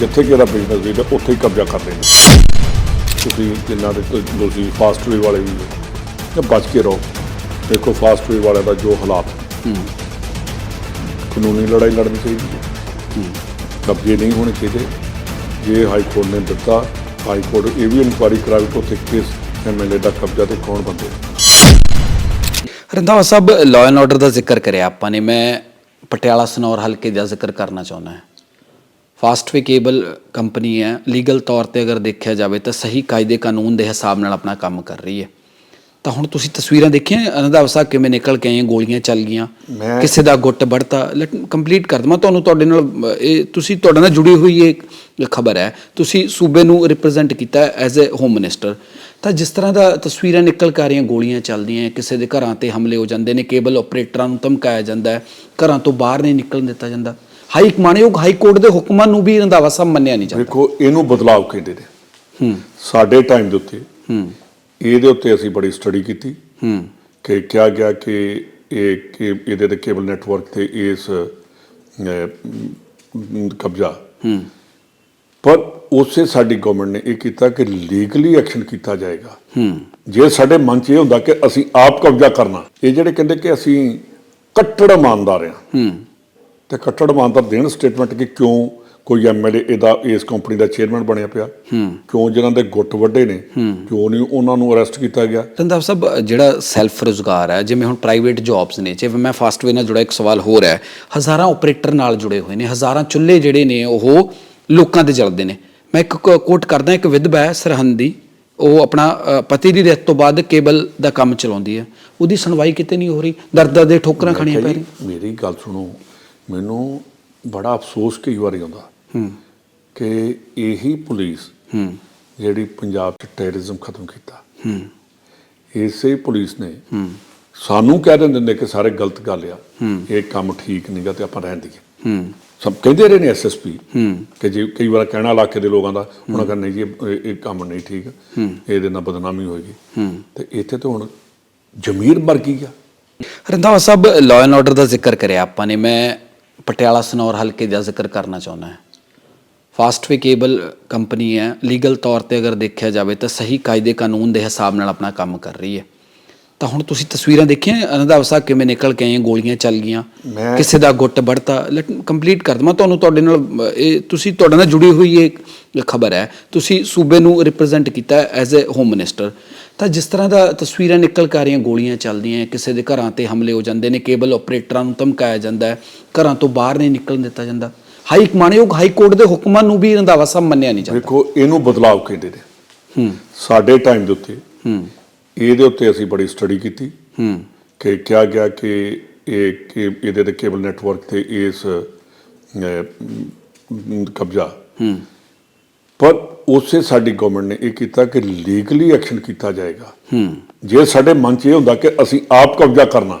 ਜਿੱਥੇ ਕਿ ਇਹਦਾ ਬਿਜ਼ਨਸ ਵੀ ਹੈ ਉੱਥੇ ਹੀ ਕਬਜ਼ਾ ਕਰ ਲੈਂਦੇ ਤੁਸੀਂ ਜਿੰਨਾ ਦੇ ਤੁਸੀਂ ਫਾਸਟਵੇ ਵਾਲੇ ਵੀ ਤਾਂ ਬਚ ਕੇ ਰਹੋ। ਦੇਖੋ ਫਾਸਟਵੇ ਵਾਲਿਆਂ ਦਾ ਜੋ ਹਾਲਾਤ। ਕਾਨੂੰਨੀ ਲੜਾਈ ਲੜਨੀ ਚਾਹੀਦੀ ਹੈ। ਕਬਜ਼ੇ ਨਹੀਂ ਹੋਣੇ ਚਾਹੀਦੇ। ਜੇ ਹਾਈ ਕੋਰਟ ਨੇ ਦਿੱਤਾ ਹਾਈ ਕੋਰਟ ਇਹ ਵੀ ਇਨਕੁਆਇਰੀ ਕਰਾਵੇ ਕਿ ਉੱਥੇ ਕਿਸ ਐਮਐਲਏ ਦਾ ਕਬਜ਼ਾ ਤੇ ਕੌਣ ਬੰਦੇ Randhawa Sahib law and order ਦਾ ਜ਼ਿਕਰ ਕਰਿਆ ਆਪਾਂ ਨੇ। ਮੈਂ ਪਟਿਆਲਾ ਸਨੌਰ ਹਲਕੇ ਦਾ ਜ਼ਿਕਰ ਕਰਨਾ ਚਾਹੁੰਦਾ ਹਾਂ। ਫਾਸਟਵੇ ਕੇਬਲ ਕੰਪਨੀ ਹੈ ਲੀਗਲ ਤੌਰ ਤੇ ਅਗਰ ਦੇਖਿਆ ਜਾਵੇ ਤਾਂ ਸਹੀ ਕਾਇਦੇ ਕਾਨੂੰਨ ਦੇ ਹਿਸਾਬ ਨਾਲ ਆਪਣਾ ਕੰਮ ਕਰ ਰਹੀ ਹੈ। ਤਾਂ ਹੁਣ ਤੁਸੀਂ ਤਸਵੀਰਾਂ ਦੇਖੀਆਂ ਰੰਧਾਵਾ ਸਾਹਿਬ ਕਿਵੇਂ ਨਿਕਲ ਕੇ ਆਏ ਗੋਲੀਆਂ ਚੱਲ ਗਈਆਂ ਕਿਸੇ ਦਾ ਗੁੱਟ ਵੜਤਾ ਲੈਟ ਕੰਪਲੀਟ ਕਰ ਦਵਾਂ ਤੁਹਾਨੂੰ ਤੁਹਾਡੇ ਨਾਲ ਇਹ ਤੁਸੀਂ ਤੁਹਾਡੇ ਨਾਲ ਜੁੜੀ ਹੋਈ ਇਹ ਖਬਰ ਹੈ। ਤੁਸੀਂ ਸੂਬੇ ਨੂੰ ਰਿਪਰੈਜ਼ੈਂਟ ਕੀਤਾ ਐਜ਼ ਅ ਹੋਮ ਮਿਨਿਸਟਰ ਤਾਂ ਜਿਸ ਤਰ੍ਹਾਂ ਦਾ ਤਸਵੀਰਾਂ ਨਿਕਲ ਕੇ ਆ ਰਹੀਆਂ ਗੋਲੀਆਂ ਚੱਲਦੀਆਂ ਕਿਸੇ ਦੇ ਘਰਾਂ ਤੇ ਹਮਲੇ ਹੋ ਜਾਂਦੇ ਨੇ ਕੇਬਲ ਆਪਰੇਟਰਾਂ ਨੂੰ ਧਮਕਾਇਆ ਜਾਂਦਾ ਹੈ ਘਰਾਂ ਤੋਂ ਬਾਹਰ ਨਹੀਂ ਨਿਕਲਣ ਦਿੱਤਾ ਜਾਂਦਾ। ਹਾਈ ਮਾਨਯੋਗ ਹਾਈ ਕੋਰਟ ਦੇ ਹੁਕਮਾਂ ਨੂੰ ਵੀ ਰੰਧਾਵਾ ਸਾਹਿਬ ਮੰਨਿਆ ਨਹੀਂ ਜਾਂਦਾ। ਦੇਖੋ ਇਹਨੂੰ ਬਦਲਾਵ ਕਹਿੰਦੇ ਨੇ। ਹੂੰ। ਸਾਡੇ ਟਾਈਮ ਦੇ ਉੱਤੇ ਹੂੰ। ਇਹਦੇ ਉੱਤੇ ਅਸੀਂ ਬੜੀ ਸਟੱਡੀ ਕੀਤੀ। ਹੂੰ। ਕਿ ਕਿਹਾ ਗਿਆ ਕਿ ਇਹ ਕਿ ਇਹਦੇ ਤੇ ਕੇਬਲ ਨੈਟਵਰਕ ਤੇ ਇਸ ਕਬਜ਼ਾ। ਹੂੰ। ਪਰ ਉਸੇ ਸਾਡੀ ਗਵਰਨਮੈਂਟ ਨੇ ਇਹ ਕੀਤਾ ਕਿ ਲੀਗਲੀ ਐਕਸ਼ਨ ਕੀਤਾ ਜਾਏਗਾ। ਹੂੰ। ਜੇ ਸਾਡੇ ਮਨ 'ਚ ਇਹ ਹੁੰਦਾ ਕਿ ਅਸੀਂ ਆਪ ਕਬਜ਼ਾ ਕਰਨਾ ਇਹ ਜਿਹੜੇ ਕਹਿੰਦੇ ਕਿ ਅਸੀਂ ਕੱਟੜ ਇਮਾਨਦਾਰ ਹਾਂ। ਹੂੰ। ਤੇ ਕੱਟੜ ਇਮਾਨਦਾਰ ਦੇਣ ਸਟੇਟਮੈਂਟ ਕਿ ਕਿਉਂ ਕੋਈ ਐਮਐਲਏ ਇਹਦਾ ਇਸ ਕੰਪਨੀ ਦਾ ਚੇਅਰਮੈਨ ਬਣਿਆ ਪਿਆ? ਕਿਉਂ ਜਿਨ੍ਹਾਂ ਦੇ ਗੁੱਟ ਵੱਡੇ ਨੇ? ਕਿਉਂ ਨਹੀਂ ਉਹਨਾਂ ਨੂੰ ਅਰੈਸਟ ਕੀਤਾ ਗਿਆ? ਰੰਧਾਵਾ ਸਾਹਿਬ ਜਿਹੜਾ ਸੈਲਫ ਰੁਜ਼ਗਾਰ ਹੈ ਜਿਵੇਂ ਹੁਣ ਪ੍ਰਾਈਵੇਟ ਜੌਬਸ ਨੇ ਜਿਵੇਂ ਮੈਂ ਫਾਸਟਵੇ ਨਾਲ ਜੁੜਾ ਇੱਕ ਸਵਾਲ ਹੋਰ ਹੈ। ਹਜ਼ਾਰਾਂ ਆਪਰੇਟਰ ਨਾਲ ਜੁੜੇ ਹੋਏ ਨੇ ਹਜ਼ਾਰਾਂ ਚੁੱਲ੍ਹੇ ਜਿਹੜੇ ਨੇ ਉਹ ਲੋਕਾਂ ਦੇ ਜਲਦੇ ਨੇ। ਮੈਂ ਇੱਕ ਕੋਟ ਕਰਦਾ ਇੱਕ ਵਿਧਵਾ ਹੈ ਸਰਹੰਦੀ ਉਹ ਆਪਣਾ ਪਤੀ ਦੀ ਡੈਥ ਤੋਂ ਬਾਅਦ ਕੇਬਲ ਦਾ ਕੰਮ ਚਲਾਉਂਦੀ ਹੈ। ਉਹਦੀ ਸੁਣਵਾਈ ਕਿਤੇ ਨਹੀਂ ਹੋ ਰਹੀ? ਦਰਦ ਦੇ ਠੋਕਰਾਂ ਖਾਣੀਆਂ ਪੈ ਰਹੀਆਂ। ਮੇਰੀ ਗੱਲ ਸੁਣੋ ਮੈਨੂੰ ਬੜਾ ਅਫਸੋਸ ਕਈ ਵਾਰੀ ਆਉਂਦਾ ਹੂੰ। ਕਿ ਇਹੀ ਪੁਲਿਸ ਹੂੰ। ਜਿਹੜੀ ਪੰਜਾਬ 'ਚ ਟੈਰਰਿਜ਼ਮ ਖਤਮ ਕੀਤਾ। ਹੂੰ। ਇਸੇ ਪੁਲਿਸ ਨੇ ਹੂੰ। ਸਾਨੂੰ ਕਹਿ ਦਿੰਦੇ ਨੇ ਕਿ ਸਾਰੇ ਗਲਤ ਗੱਲ ਆ। ਇਹ ਕੰਮ ਠੀਕ ਨਹੀਂਗਾ ਤੇ ਆਪਾਂ ਰਹਿਣ ਦਈਏ। ਹੂੰ। ਸਭ ਕਹਿੰਦੇ ਰਹੇ ਨੇ ਐਸਐਸਪੀ ਹੂੰ। ਕਿ ਜੇ ਕਈ ਵਾਰ ਕਹਿਣਾ ਇਲਾਕੇ ਦੇ ਲੋਕਾਂ ਦਾ ਉਹਨਾਂ ਕਹਿੰਦੇ ਜੀ ਇਹ- ਕੰਮ ਨਹੀਂ ਠੀਕ। ਇਹਦੇ ਨਾਲ ਬਦਨਾਮੀ ਹੋਏਗੀ। ਹੂੰ। ਤੇ ਇੱਥੇ ਤਾਂ ਹੁਣ ਜ਼ਮੀਰ ਮਰ ਗਈ ਆ। Randhawa Sahib law and order ਦਾ ਜ਼ਿਕਰ ਕਰਿਆ ਆਪਾਂ ਨੇ। ਮੈਂ ਪਟਿਆਲਾ ਸਨੌਰ ਹਲਕੇ ਦਾ ਜ਼ਿਕਰ ਕਰਨਾ ਚਾਹੁੰਦਾ ਹਾਂ। ਫਾਸਟਵੇ ਕੇਬਲ ਕੰਪਨੀ ਹੈ। ਲੀਗਲ ਤੌਰ ਤੇ ਅਗਰ ਦੇਖਿਆ ਜਾਵੇ ਤਾਂ ਸਹੀ ਕਾਇਦੇ ਕਾਨੂੰਨ ਦੇ ਹਿਸਾਬ ਨਾਲ ਆਪਣਾ ਕੰਮ ਕਰ ਰਹੀ ਹੈ। ਤਾਂ ਹੁਣ ਤੁਸੀਂ ਤਸਵੀਰਾਂ ਦੇਖੀਆਂ? ਰੰਧਾਵਾ ਸਾਹਿਬ ਕਿਵੇਂ ਨਿਕਲ ਕੇ ਆਏ ਗੋਲੀਆਂ ਚੱਲ ਗਈਆਂ? ਕਿਸੇ ਦਾ ਗੁੱਟ ਵੜਤਾ ਲੈਟ ਕੰਪਲੀਟ ਕਰ ਦਵਾਂ। ਤੁਹਾਨੂੰ ਤੁਹਾਡੇ ਨਾਲ ਇਹ ਤੁਸੀਂ ਤੁਹਾਡੇ ਨਾਲ ਜੁੜੀ ਹੋਈ ਇਹ ਖਬਰ ਹੈ। ਤੁਸੀਂ ਸੂਬੇ ਨੂੰ ਰਿਪਰੈਜ਼ੈਂਟ ਕੀਤਾ ਐਜ਼ ਅ ਹੋਮ ਮਿਨਿਸਟਰ ਤਾਂ ਜਿਸ ਤਰ੍ਹਾਂ ਦਾ ਤਸਵੀਰਾਂ ਨਿਕਲ ਕੇ ਆ ਰਹੀਆਂ ਗੋਲੀਆਂ ਚੱਲਦੀਆਂ ਕਿਸੇ ਦੇ ਘਰਾਂ ਤੇ ਹਮਲੇ ਹੋ ਜਾਂਦੇ ਨੇ ਕੇਬਲ ਆਪਰੇਟਰਾਂ ਨੂੰ ਧਮਕਾਇਆ ਜਾਂਦਾ ਹੈ ਘਰਾਂ ਤੋਂ ਬਾਹਰ ਨਹੀਂ ਨਿਕਲਣ ਦਿੱਤਾ ਜਾਂਦਾ। ਹਾਈ ਮਾਨਯੋਗ ਹਾਈ ਕੋਰਟ ਦੇ ਹੁਕਮਾਂ ਨੂੰ ਵੀ ਰੰਧਾਵਾ ਸਾਹਿਬ ਮੰਨਿਆ ਨਹੀਂ ਜਾਂਦਾ। ਦੇਖੋ ਇਹਨੂੰ ਬਦਲਾਵ ਕਹਿੰਦੇ ਨੇ। ਹੂੰ। ਸਾਡੇ ਟਾਈਮ ਦੇ ਉੱਤੇ ਹੂੰ। ਇਹਦੇ ਉੱਤੇ ਅਸੀਂ ਬੜੀ ਸਟੱਡੀ ਕੀਤੀ। ਹੂੰ। ਕਿ ਕਿਹਾ ਗਿਆ ਕਿ ਇਹ ਕਿ ਇਹਦੇ ਤੇ ਕੇਬਲ ਨੈਟਵਰਕ ਤੇ ਇਸ ਕਬਜ਼ਾ ਹੂੰ। ਪਰ ਉਸੇ ਸਾਡੀ ਗਵਰਨਮੈਂਟ ਨੇ ਇਹ ਕੀਤਾ ਕਿ ਲੀਗਲੀ ਐਕਸ਼ਨ ਕੀਤਾ ਜਾਏਗਾ। ਹੂੰ। ਜੇ ਸਾਡੇ ਮਨ 'ਚ ਇਹ ਹੁੰਦਾ ਕਿ ਅਸੀਂ ਆਪ ਕਬਜ਼ਾ ਕਰਨਾ